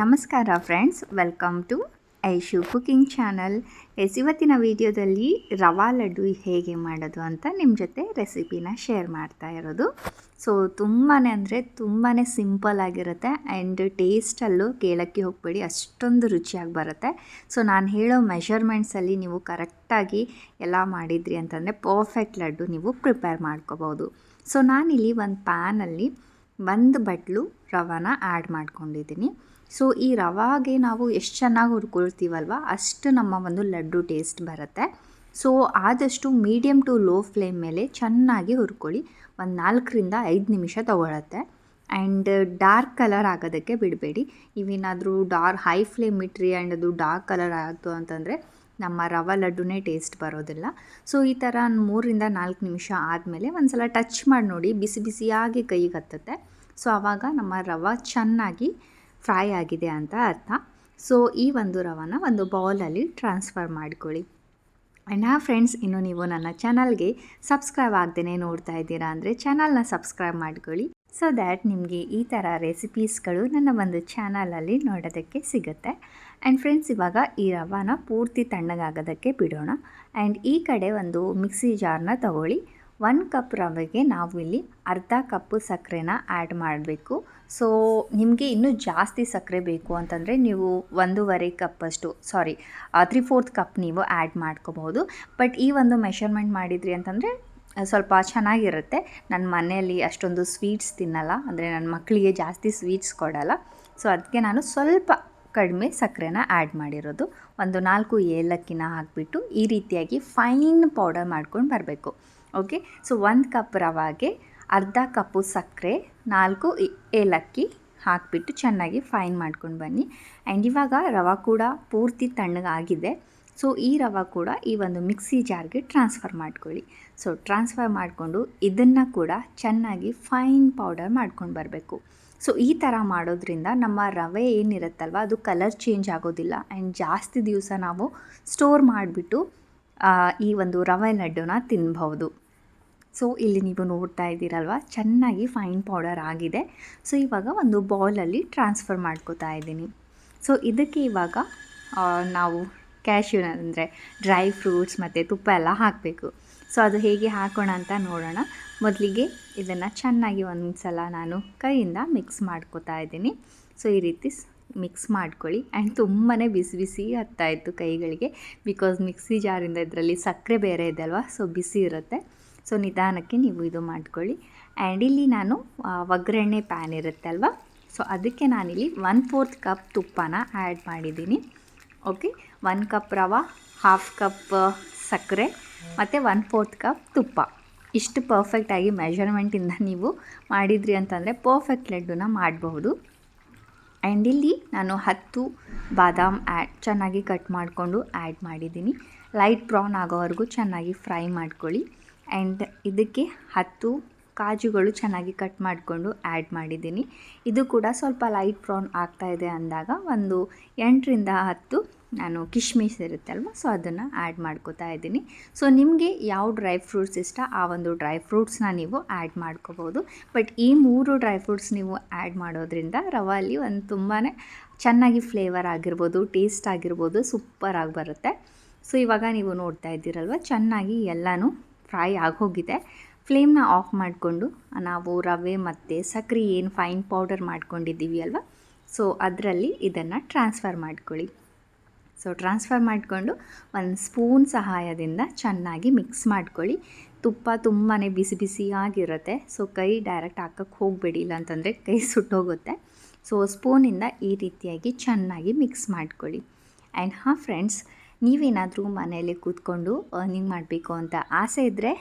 ನಮಸ್ಕಾರ friends welcome to Aishu cooking channel yes, ಇವತ್ತಿನ ವಿಡಿಯೋದಲ್ಲಿ ರವಾ ಲಡ್ಡು ಹೇಗೆ ಮಾಡೋದು ಅಂತ ನಿಮ್ಮ ಜೊತೆ ರೆಸಿಪಿನ ಶೇರ್ ಮಾಡ್ತಾ ಇರೋದು. ಸೊ ತುಂಬಾ ಅಂದರೆ ತುಂಬಾ ಸಿಂಪಲ್ ಆಗಿರುತ್ತೆ ಆ್ಯಂಡ್ ಟೇಸ್ಟಲ್ಲೂ ಕೇಳೋಕ್ಕೆ ಹೋಗಬೇಡಿ, ಅಷ್ಟೊಂದು ರುಚಿಯಾಗಿ ಬರುತ್ತೆ. ಸೊ ನಾನು ಹೇಳೋ ಮೆಷರ್ಮೆಂಟ್ಸಲ್ಲಿ ನೀವು ಕರೆಕ್ಟಾಗಿ ಎಲ್ಲ ಮಾಡಿದ್ರಿ ಅಂತಂದರೆ ಪರ್ಫೆಕ್ಟ್ ಲಡ್ಡು ನೀವು ಪ್ರಿಪೇರ್ ಮಾಡ್ಕೋಬೋದು ಸೊ ನಾನಿಲ್ಲಿ ಒಂದು ಪ್ಯಾನಲ್ಲಿ ಒಂದು ಬಟ್ಲು ರವಾನ ಆ್ಯಡ್ ಮಾಡ್ಕೊಂಡಿದ್ದೀನಿ. ಸೊ, ಈ ರವಾಗೆ ನಾವು ಎಷ್ಟು ಚೆನ್ನಾಗಿ ಹುರ್ಕೊಳ್ತೀವಲ್ವ? ಅಷ್ಟು ನಮ್ಮ ಒಂದು ಲಡ್ಡು ಟೇಸ್ಟ್ ಬರುತ್ತೆ. ಸೊ, ಆದಷ್ಟು ಮೀಡಿಯಮ್ ಟು ಲೋ ಫ್ಲೇಮ್ ಮೇಲೆ ಚೆನ್ನಾಗಿ ಹುರ್ಕೊಳ್ಳಿ. ಒಂದು ನಾಲ್ಕರಿಂದ ಐದು ನಿಮಿಷ ತೊಗೊಳತ್ತೆ. ಆ್ಯಂಡ್ ಡಾರ್ಕ್ ಕಲರ್ ಆಗೋದಕ್ಕೆ ಬಿಡಬೇಡಿ. ಇವೇನಾದರೂ ಡಾರ್, ಹೈ ಫ್ಲೇಮ್ ಇಟ್ರಿ ಆ್ಯಂಡ್ ಅದು ಡಾರ್ಕ್ ಕಲರ್ ಆಯಿತು ಅಂತಂದರೆ ನಮ್ಮ ರವೆ ಲಡ್ಡುನೇ ಟೇಸ್ಟ್ ಬರೋದಿಲ್ಲ. ಸೊ, ಈ ಥರ ಮೂರರಿಂದ ನಾಲ್ಕು ನಿಮಿಷ ಆದಮೇಲೆ ಒಂದು ಸಲ ಟಚ್ ಮಾಡಿ ನೋಡಿ ಬಿಸಿ ಬಿಸಿಯಾಗಿ ಕೈಗೆ ಹತ್ತುತ್ತೆ. ಸೊ ಆವಾಗ ನಮ್ಮ ರವೆ ಚೆನ್ನಾಗಿ ಫ್ರೈ ಆಗಿದೆ ಅಂತ ಅರ್ಥ. ಸೊ ಈ ಒಂದು ರವನ ಒಂದು ಬೌಲಲ್ಲಿ ಟ್ರಾನ್ಸ್ಫರ್ ಮಾಡ್ಕೊಳ್ಳಿ. ಆ್ಯಂಡ್ ಆ ಫ್ರೆಂಡ್ಸ್, ಇನ್ನು ನೀವು ನನ್ನ ಚಾನಲ್ಗೆ ಸಬ್ಸ್ಕ್ರೈಬ್ ಆಗ್ದೇ ನೋಡ್ತಾ ಇದ್ದೀರಾ ಅಂದರೆ ಚಾನಲ್ನ ಸಬ್ಸ್ಕ್ರೈಬ್ ಮಾಡ್ಕೊಳ್ಳಿ. ಸೊ ದ್ಯಾಟ್ ನಿಮಗೆ ಈ ಥರ ರೆಸಿಪೀಸ್ಗಳು ನನ್ನ ಒಂದು ಚಾನಲಲ್ಲಿ ನೋಡೋದಕ್ಕೆ ಸಿಗುತ್ತೆ. ಆ್ಯಂಡ್ ಫ್ರೆಂಡ್ಸ್, ಇವಾಗ ಈ ರವಾನ ಪೂರ್ತಿ ತಣ್ಣಗಾಗೋದಕ್ಕೆ ಬಿಡೋಣ. ಆ್ಯಂಡ್ ಈ ಕಡೆ ಒಂದು ಮಿಕ್ಸಿ ಜಾರ್ನ ತಗೊಳ್ಳಿ. ಒಂದು ಕಪ್ ರವೆಗೆ ನಾವು ಇಲ್ಲಿ ಅರ್ಧ ಕಪ್ಪು ಸಕ್ಕರೆನ ಆ್ಯಡ್ ಮಾಡಬೇಕು. ಸೊ ನಿಮಗೆ ಇನ್ನೂ ಜಾಸ್ತಿ ಸಕ್ಕರೆ ಬೇಕು ಅಂತಂದರೆ ನೀವು ಒಂದೂವರೆ ಕಪ್ಪಷ್ಟು ಸಾರಿ ತ್ರೀ ಫೋರ್ತ್ ಕಪ್ ನೀವು ಆ್ಯಡ್ ಮಾಡ್ಕೋಬೋದು ಬಟ್ ಈ ಒಂದು ಮೆಷರ್ಮೆಂಟ್ ಮಾಡಿದ್ರಿ ಅಂತಂದರೆ ಸ್ವಲ್ಪ ಚೆನ್ನಾಗಿರುತ್ತೆ. ನನ್ನ ಮನೆಯಲ್ಲಿ ಅಷ್ಟೊಂದು ಸ್ವೀಟ್ಸ್ ತಿನ್ನಲ್ಲ, ಅಂದರೆ ನನ್ನ ಮಕ್ಕಳಿಗೆ ಜಾಸ್ತಿ ಸ್ವೀಟ್ಸ್ ಕೊಡಲ್ಲ. ಸೊ ಅದಕ್ಕೆ ನಾನು ಸ್ವಲ್ಪ ಕಡಿಮೆ ಸಕ್ಕರೆನ ಆ್ಯಡ್ ಮಾಡಿರೋದು. ಒಂದು ನಾಲ್ಕು ಏಲಕ್ಕಿನ ಹಾಕಿಬಿಟ್ಟು ಈ ರೀತಿಯಾಗಿ ಫೈನ್ ಪೌಡರ್ ಮಾಡ್ಕೊಂಡು ಬರಬೇಕು. ಓಕೆ ಸೊ ಒಂದು ಕಪ್ ರವಾಗೆ, ಅರ್ಧ ಕಪ್ಪು ಸಕ್ಕರೆ, ನಾಲ್ಕು ಏಲಕ್ಕಿ ಹಾಕಿಬಿಟ್ಟು ಚೆನ್ನಾಗಿ ಫೈನ್ ಮಾಡ್ಕೊಂಡು ಬನ್ನಿ. ಆ್ಯಂಡ್ ಇವಾಗ ರವೆ ಕೂಡ ಪೂರ್ತಿ ತಣ್ಣಗಾಗಿದೆ ಸೊ ಈ ರವೆ ಕೂಡ ಈ ಒಂದು ಮಿಕ್ಸಿ ಜಾರ್ಗೆ ಟ್ರಾನ್ಸ್ಫರ್ ಮಾಡ್ಕೊಳ್ಳಿ. ಸೊ ಟ್ರಾನ್ಸ್ಫರ್ ಮಾಡಿಕೊಂಡು ಇದನ್ನು ಕೂಡ ಚೆನ್ನಾಗಿ ಫೈನ್ ಪೌಡರ್ ಮಾಡ್ಕೊಂಡು ಬರಬೇಕು. ಸೊ ಈ ಥರ ಮಾಡೋದ್ರಿಂದ ನಮ್ಮ ರವೆ ಏನಿರುತ್ತಲ್ವ, ಅದು ಕಲರ್ ಚೇಂಜ್ ಆಗೋದಿಲ್ಲ. ಆ್ಯಂಡ್ ಜಾಸ್ತಿ ದಿವಸ ನಾವು ಸ್ಟೋರ್ ಮಾಡಿಬಿಟ್ಟು ಈ ಒಂದು ರವೆ ಲಡ್ಡುನ ತಿನ್ಬಹುದು. ಸೊ ಇಲ್ಲಿ ನೀವು ನೋಡ್ತಾ ಇದ್ದೀರಲ್ವ? ಚೆನ್ನಾಗಿ ಫೈನ್ ಪೌಡರ್ ಆಗಿದೆ. ಸೊ ಇವಾಗ ಒಂದು ಬೌಲಲ್ಲಿ ಟ್ರಾನ್ಸ್ಫರ್ ಮಾಡ್ಕೋತಾ ಇದ್ದೀನಿ. ಸೊ ಇದಕ್ಕೆ ಇವಾಗ ನಾವು ಕ್ಯಾಶ್ಯೂ ಅಂದರೆ ಡ್ರೈ ಫ್ರೂಟ್ಸ್ ಮತ್ತು ತುಪ್ಪ ಎಲ್ಲ ಹಾಕಬೇಕು. ಸೊ ಅದು ಹೇಗೆ ಹಾಕೋಣ ಅಂತ ನೋಡೋಣ. ಮೊದಲಿಗೆ ಇದನ್ನು ಚೆನ್ನಾಗಿ ಒಂದು ಸಲ ನಾನು ಕೈಯಿಂದ ಮಿಕ್ಸ್ ಮಾಡ್ಕೋತಾ ಇದ್ದೀನಿ. ಸೊ ಈ ರೀತಿ ಮಿಕ್ಸ್ ಮಾಡ್ಕೊಳ್ಳಿ. ಆ್ಯಂಡ್ ತುಂಬಾ ಬಿಸಿ ಬಿಸಿ ಹತ್ತಾಯಿತು ಕೈಗಳಿಗೆ. ಬಿಕಾಸ್ ಮಿಕ್ಸಿ ಜಾರಿಂದ ಇದರಲ್ಲಿ ಸಕ್ಕರೆ ಬೇರೆ ಇದೆ ಅಲ್ವಾ? ಸೊ ಬಿಸಿ ಇರುತ್ತೆ. ಸೊ ನಿಧಾನಕ್ಕೆ ನೀವು ಇದು ಮಾಡ್ಕೊಳ್ಳಿ. ಆ್ಯಂಡ್ ಇಲ್ಲಿ ನಾನು ಒಗ್ಗರಣೆ ಪ್ಯಾನ್ ಇರುತ್ತೆ ಅಲ್ವಾ? ಸೊ ಅದಕ್ಕೆ ನಾನಿಲ್ಲಿ ಒನ್ ಫೋರ್ತ್ ಕಪ್ ತುಪ್ಪನ ಆ್ಯಡ್ ಮಾಡಿದ್ದೀನಿ. ಓಕೆ ಒನ್ ಕಪ್ ರವೆ ಹಾಫ್ ಕಪ್ ಸಕ್ಕರೆ, ಮತ್ತು ಒನ್ ಫೋರ್ತ್ ಕಪ್ ತುಪ್ಪ. ಇಷ್ಟು ಪರ್ಫೆಕ್ಟಾಗಿ ಮೆಷರ್ಮೆಂಟಿಂದ ನೀವು ಮಾಡಿದ್ರಿ ಅಂತಂದರೆ ಪರ್ಫೆಕ್ಟ್ ಲಡ್ಡುನ ಮಾಡಬಹುದು. ಆ್ಯಂಡ್ ಇಲ್ಲಿ ನಾನು ಹತ್ತು ಬಾದಾಮ್ ಆ್ಯಡ್ ಚೆನ್ನಾಗಿ ಕಟ್ ಮಾಡಿಕೊಂಡು ಆ್ಯಡ್ ಮಾಡಿದ್ದೀನಿ. ಲೈಟ್ ಬ್ರೌನ್ ಆಗೋವರೆಗೂ ಚೆನ್ನಾಗಿ ಫ್ರೈ ಮಾಡ್ಕೊಳ್ಳಿ. ಆ್ಯಂಡ್ ಇದಕ್ಕೆ ಹತ್ತು ಕಾಜುಗಳು ಚೆನ್ನಾಗಿ ಕಟ್ ಮಾಡಿಕೊಂಡು ಆ್ಯಡ್ ಮಾಡಿದ್ದೀನಿ. ಇದು ಕೂಡ ಸ್ವಲ್ಪ ಲೈಟ್ ಬ್ರೌನ್ ಆಗ್ತಾಯಿದೆ ಅಂದಾಗ ಒಂದು ಎಂಟರಿಂದ ಹತ್ತು ನಾನು ಕಿಶ್ಮಿಶ್ ಇರುತ್ತಲ್ವ ಸೊ ಅದನ್ನು ಆ್ಯಡ್ ಮಾಡ್ಕೋತಾ ಇದ್ದೀನಿ. ಸೊ ನಿಮಗೆ ಯಾವ ಡ್ರೈ ಫ್ರೂಟ್ಸ್ ಇಷ್ಟ, ಆ ಒಂದು ಡ್ರೈ ಫ್ರೂಟ್ಸ್ನ ನೀವು ಆ್ಯಡ್ ಮಾಡ್ಕೋಬೋದು. ಬಟ್ ಈ ಮೂರು ಡ್ರೈ ಫ್ರೂಟ್ಸ್ ನೀವು ಆ್ಯಡ್ ಮಾಡೋದ್ರಿಂದ ರವಾಲಿ ಒಂದು ತುಂಬಾ ಚೆನ್ನಾಗಿ ಫ್ಲೇವರ್ ಆಗಿರ್ಬೋದು, ಟೇಸ್ಟ್ ಆಗಿರ್ಬೋದು ಸೂಪರಾಗಿ ಬರುತ್ತೆ. ಸೊ ಇವಾಗ ನೀವು ನೋಡ್ತಾ ಇದ್ದೀರಲ್ವ, ಚೆನ್ನಾಗಿ ಎಲ್ಲನೂ ಫ್ರೈ ಆಗೋಗಿದೆ. ಫ್ಲೇಮ್ನ ಆಫ್ ಮಾಡಿಕೊಂಡು, ನಾವು ರವೆ ಮತ್ತು ಸಕ್ಕರೆ ಏನು ಫೈನ್ ಪೌಡರ್ ಮಾಡ್ಕೊಂಡಿದ್ದೀವಿ ಅಲ್ವಾ? ಸೊ, ಅದರಲ್ಲಿ ಇದನ್ನು ಟ್ರಾನ್ಸ್ಫರ್ ಮಾಡ್ಕೊಳ್ಳಿ. ಸೊ, ಟ್ರಾನ್ಸ್ಫರ್ ಮಾಡಿಕೊಂಡು ಒಂದು ಸ್ಪೂನ್ ಸಹಾಯದಿಂದ ಚೆನ್ನಾಗಿ ಮಿಕ್ಸ್ ಮಾಡ್ಕೊಳ್ಳಿ. ತುಪ್ಪ ತುಂಬಾ ಬಿಸಿ ಬಿಸಿಯಾಗಿರುತ್ತೆ ಸೊ, ಕೈ ಡೈರೆಕ್ಟ್ ಹಾಕಕ್ಕೆ ಹೋಗಬೇಡಿ ಇಲ್ಲ ಅಂತಂದರೆ ಕೈ ಸುಟ್ಟೋಗುತ್ತೆ. ಸೊ, ಸ್ಪೂನಿಂದ ಈ ರೀತಿಯಾಗಿ ಚೆನ್ನಾಗಿ ಮಿಕ್ಸ್ ಮಾಡ್ಕೊಳ್ಳಿ. ಆ್ಯಂಡ್ ಹಾಂ, ಫ್ರೆಂಡ್ಸ್ ನೀವೇನಾದರೂ ಮನೆಯಲ್ಲಿ ಕೂತ್ಕೊಂಡು ಅರ್ನಿಂಗ್ ಮಾಡಬೇಕು ಅಂತ ಆಸೆ ಇದ್ದರೆ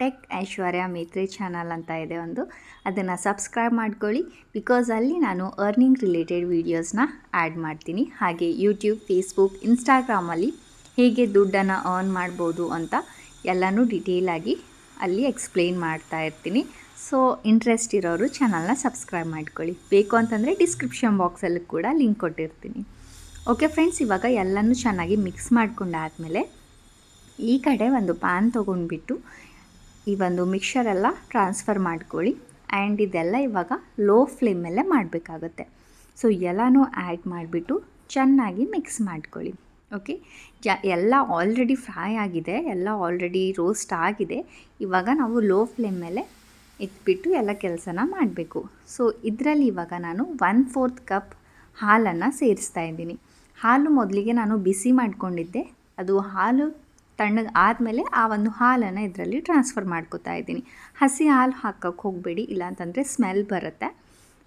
ಟೆಕ್ ಐಶ್ವರ್ಯ ಮೇತ್ರಿ ಚಾನಲ್ ಅಂತ ಇದೆ ಒಂದು. ಅದನ್ನು ಸಬ್ಸ್ಕ್ರೈಬ್ ಮಾಡ್ಕೊಳ್ಳಿ. ಬಿಕಾಸ್ ಅಲ್ಲಿ ನಾನು ಅರ್ನಿಂಗ್ ರಿಲೇಟೆಡ್ ವೀಡಿಯೋಸ್ನ ಆ್ಯಡ್ ಮಾಡ್ತೀನಿ. ಹಾಗೆ ಯೂಟ್ಯೂಬ್ ಫೇಸ್ಬುಕ್ ಇನ್ಸ್ಟಾಗ್ರಾಮಲ್ಲಿ ಹೇಗೆ ದುಡ್ಡನ್ನು ಅರ್ನ್ ಮಾಡ್ಬೋದು ಅಂತ ಎಲ್ಲನೂ ಡಿಟೇಲಾಗಿ ಅಲ್ಲಿ ಎಕ್ಸ್ಪ್ಲೇನ್ ಮಾಡ್ತಾ ಇರ್ತೀನಿ. ಸೊ ಇಂಟ್ರೆಸ್ಟ್ ಇರೋರು ಚಾನಲ್ನ ಸಬ್ಸ್ಕ್ರೈಬ್ ಮಾಡ್ಕೊಳ್ಳಿ. ಬೇಕು ಅಂತಂದರೆ ಡಿಸ್ಕ್ರಿಪ್ಷನ್ ಬಾಕ್ಸಲ್ಲೂ ಕೂಡ ಲಿಂಕ್ ಕೊಟ್ಟಿರ್ತೀನಿ. ಓಕೆ ಫ್ರೆಂಡ್ಸ್ ಇವಾಗ ಎಲ್ಲನೂ ಚೆನ್ನಾಗಿ ಮಿಕ್ಸ್ ಮಾಡ್ಕೊಂಡಾದಮೇಲೆ ಈ ಕಡೆ ಒಂದು ಪ್ಯಾನ್ ತೊಗೊಂಡ್ಬಿಟ್ಟು ಈ ಒಂದು ಮಿಕ್ಸರೆಲ್ಲ ಟ್ರಾನ್ಸ್ಫರ್ ಮಾಡ್ಕೊಳ್ಳಿ. ಆ್ಯಂಡ್ ಇದೆಲ್ಲ ಇವಾಗ ಲೋ ಫ್ಲೇಮಲ್ಲೇ ಮಾಡಬೇಕಾಗುತ್ತೆ. ಸೊ ಎಲ್ಲನೂ ಆ್ಯಡ್ ಮಾಡಿಬಿಟ್ಟು ಚೆನ್ನಾಗಿ ಮಿಕ್ಸ್ ಮಾಡ್ಕೊಳ್ಳಿ. ಓಕೆ ಜ ಎಲ್ಲ ಆಲ್ರೆಡಿ ಫ್ರೈ ಆಗಿದೆ, ಎಲ್ಲ ಆಲ್ರೆಡಿ ರೋಸ್ಟ್ ಆಗಿದೆ. ಇವಾಗ ನಾವು ಲೋ ಫ್ಲೇಮ್ ಮೇಲೆ ಇಟ್ಬಿಟ್ಟು ಎಲ್ಲ ಕೆಲಸನ ಮಾಡಬೇಕು. ಸೊ ಇದರಲ್ಲಿ ಇವಾಗ ನಾನು ಒನ್ ಫೋರ್ತ್ ಕಪ್ ಹಾಲನ್ನು ಸೇರಿಸ್ತಾ ಇದ್ದೀನಿ. ಹಾಲು ಮೊದಲಿಗೆ ನಾನು ಬಿಸಿ ಮಾಡಿಕೊಂಡಿದ್ದೆ. ಅದು ಹಾಲು ತಣ್ಣಗೆ ಆದಮೇಲೆ ಆ ಒಂದು ಹಾಲನ್ನು ಇದರಲ್ಲಿ ಟ್ರಾನ್ಸ್ಫರ್ ಮಾಡ್ಕೋತಾ ಇದ್ದೀನಿ. ಹಸಿ ಹಾಲು ಹಾಕೋಕ್ಕೆ ಹೋಗಬೇಡಿ, ಇಲ್ಲಾಂತಂದರೆ ಸ್ಮೆಲ್ ಬರುತ್ತೆ.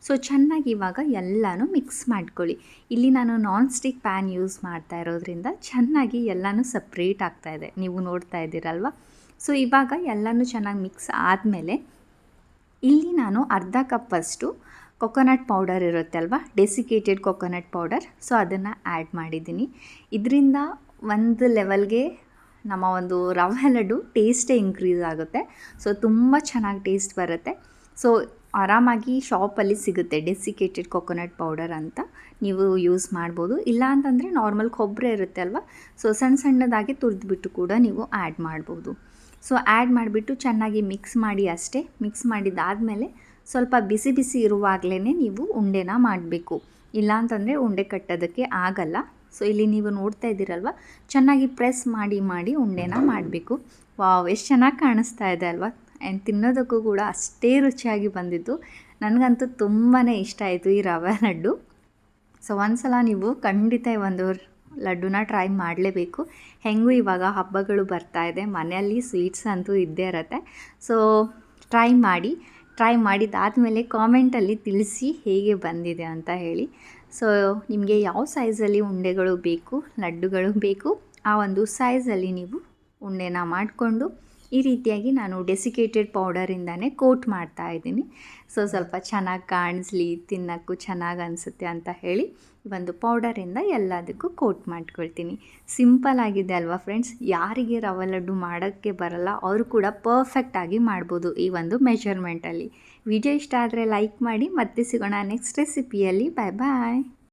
ಸೊ ಚೆನ್ನಾಗಿ ಇವಾಗ ಎಲ್ಲನೂ ಮಿಕ್ಸ್ ಮಾಡ್ಕೊಳ್ಳಿ. ಇಲ್ಲಿ ನಾನು ನಾನ್ ಸ್ಟಿಕ್ ಪ್ಯಾನ್ ಯೂಸ್ ಮಾಡ್ತಾ ಇರೋದ್ರಿಂದ ಚೆನ್ನಾಗಿ ಎಲ್ಲನೂ ಸಪ್ರೇಟ್ ಇದೆ. ನೀವು ನೋಡ್ತಾ ಇದ್ದೀರಲ್ವ? ಸೊ ಇವಾಗ ಎಲ್ಲನೂ ಚೆನ್ನಾಗಿ ಮಿಕ್ಸ್ ಆದಮೇಲೆ ಇಲ್ಲಿ ನಾನು ಅರ್ಧ ಕಪ್ಪಷ್ಟು ಕೊಕೊನಟ್ ಪೌಡರ್ ಇರುತ್ತೆ ಅಲ್ವಾ? ಡೆಸಿಕೇಟೆಡ್ ಕೊಕೊನಟ್ ಪೌಡರ್ ಸೊ ಅದನ್ನು ಆ್ಯಡ್ ಮಾಡಿದ್ದೀನಿ. ಇದರಿಂದ ಒಂದು ಲೆವೆಲ್ಗೆ ನಮ್ಮ ಒಂದು ರವೆ ಲಡ್ಡು ಟೇಸ್ಟೇ ಇನ್ಕ್ರೀಸ್ ಆಗುತ್ತೆ. ಸೊ ತುಂಬ ಚೆನ್ನಾಗಿ ಟೇಸ್ಟ್ ಬರುತ್ತೆ. ಸೊ ಆರಾಮಾಗಿ ಶಾಪಲ್ಲಿ ಸಿಗುತ್ತೆ ಡೆಸಿಕೇಟೆಡ್ ಕೊಕೊನಟ್ ಪೌಡರ್ ಅಂತ. ನೀವು ಯೂಸ್ ಮಾಡ್ಬೋದು. ಇಲ್ಲ ಅಂತಂದರೆ ನಾರ್ಮಲ್ ಕೊಬ್ಬರಿ ಇರುತ್ತೆ ಅಲ್ವಾ? ಸೊ ಸಣ್ಣ ಸಣ್ಣದಾಗಿ ತುರಿದ್ಬಿಟ್ಟು ಕೂಡ ನೀವು ಆ್ಯಡ್ ಮಾಡ್ಬೋದು. ಸೊ ಆ್ಯಡ್ ಮಾಡಿಬಿಟ್ಟು ಚೆನ್ನಾಗಿ ಮಿಕ್ಸ್ ಮಾಡಿ ಅಷ್ಟೇ. ಮಿಕ್ಸ್ ಮಾಡಿದ್ದಾದಮೇಲೆ ಸ್ವಲ್ಪ ಬಿಸಿ ಬಿಸಿ ಇರುವಾಗಲೇ ನೀವು ಉಂಡೆನ ಮಾಡಬೇಕು. ಇಲ್ಲಾಂತಂದರೆ ಉಂಡೆ ಕಟ್ಟೋದಕ್ಕೆ ಆಗಲ್ಲ. ಸೊ ಇಲ್ಲಿ ನೀವು ನೋಡ್ತಾ ಇದ್ದೀರಲ್ವ? ಚೆನ್ನಾಗಿ ಪ್ರೆಸ್ ಮಾಡಿ ಮಾಡಿ ಉಂಡೆನ ಮಾಡಬೇಕು. ವಾವ್, ಎಷ್ಟು ಚೆನ್ನಾಗಿ ಕಾಣಿಸ್ತಾ ಇದೆ ಅಲ್ವಾ? ಆ್ಯಂಡ್ ತಿನ್ನೋದಕ್ಕೂ ಕೂಡ ಅಷ್ಟೇ ರುಚಿಯಾಗಿ ಬಂದಿತ್ತು ನನಗಂತೂ ತುಂಬಾ ಇಷ್ಟ ಆಯಿತು ಈ ರವೆ ಲಡ್ಡು. ಸೊ ಒಂದ್ಸಲ ನೀವು ಖಂಡಿತ ಒಂದು ಲಡ್ಡುನ ಟ್ರೈ ಮಾಡಲೇಬೇಕು. ಹೆಂಗೂ ಇವಾಗ ಹಬ್ಬಗಳು ಬರ್ತಾ ಇದೆ. ಮನೆಯಲ್ಲಿ ಸ್ವೀಟ್ಸ್ ಅಂತೂ ಇದ್ದೇ ಇರತ್ತೆ. ಸೊ ಟ್ರೈ ಮಾಡಿ. ಟ್ರೈ ಮಾಡಿದ್ದಾದಮೇಲೆ ಕಾಮೆಂಟಲ್ಲಿ ತಿಳಿಸಿ ಹೇಗೆ ಬಂದಿದೆ ಅಂತ ಹೇಳಿ. ಸೊ ನಿಮಗೆ ಯಾವ ಸೈಜಲ್ಲಿ ಉಂಡೆಗಳು ಬೇಕು, ಲಡ್ಡುಗಳು ಬೇಕು, ಆ ಒಂದು ಸೈಜಲ್ಲಿ ನೀವು ಉಂಡೆನ ಮಾಡಿಕೊಂಡು ಈ ರೀತಿಯಾಗಿ ನಾನು ಡೆಸಿಕೇಟೆಡ್ ಪೌಡರಿಂದನೇ ಕೋಟ್ ಮಾಡ್ತಾ ಇದ್ದೀನಿ. ಸೊ ಸ್ವಲ್ಪ ಚೆನ್ನಾಗಿ ಕಾಣಿಸ್ಲಿ, ತಿನ್ನೋಕ್ಕೂ ಚೆನ್ನಾಗಿ ಅನಿಸುತ್ತೆ ಅಂತ ಹೇಳಿ ಒಂದು ಪೌಡರಿಂದ ಎಲ್ಲದಕ್ಕೂ ಕೋಟ್ ಮಾಡ್ಕೊಳ್ತೀನಿ. ಸಿಂಪಲ್ ಆಗಿದೆ ಅಲ್ವಾ ಫ್ರೆಂಡ್ಸ್ ಯಾರಿಗೆ ರವೆ ಲಡ್ಡು ಮಾಡೋಕ್ಕೆ ಬರಲ್ಲ, ಅವರು ಕೂಡ ಪರ್ಫೆಕ್ಟಾಗಿ ಮಾಡ್ಬೋದು ಈ ಒಂದು ಮೆಷರ್ಮೆಂಟಲ್ಲಿ ವಿಡಿಯೋ ಇಷ್ಟ ಆದರೆ ಲೈಕ್ ಮಾಡಿ, ಮತ್ತೆ ಸಿಗೋಣ ನೆಕ್ಸ್ಟ್ ರೆಸಿಪಿಯಲ್ಲಿ ಬಾಯ್ ಬಾಯ್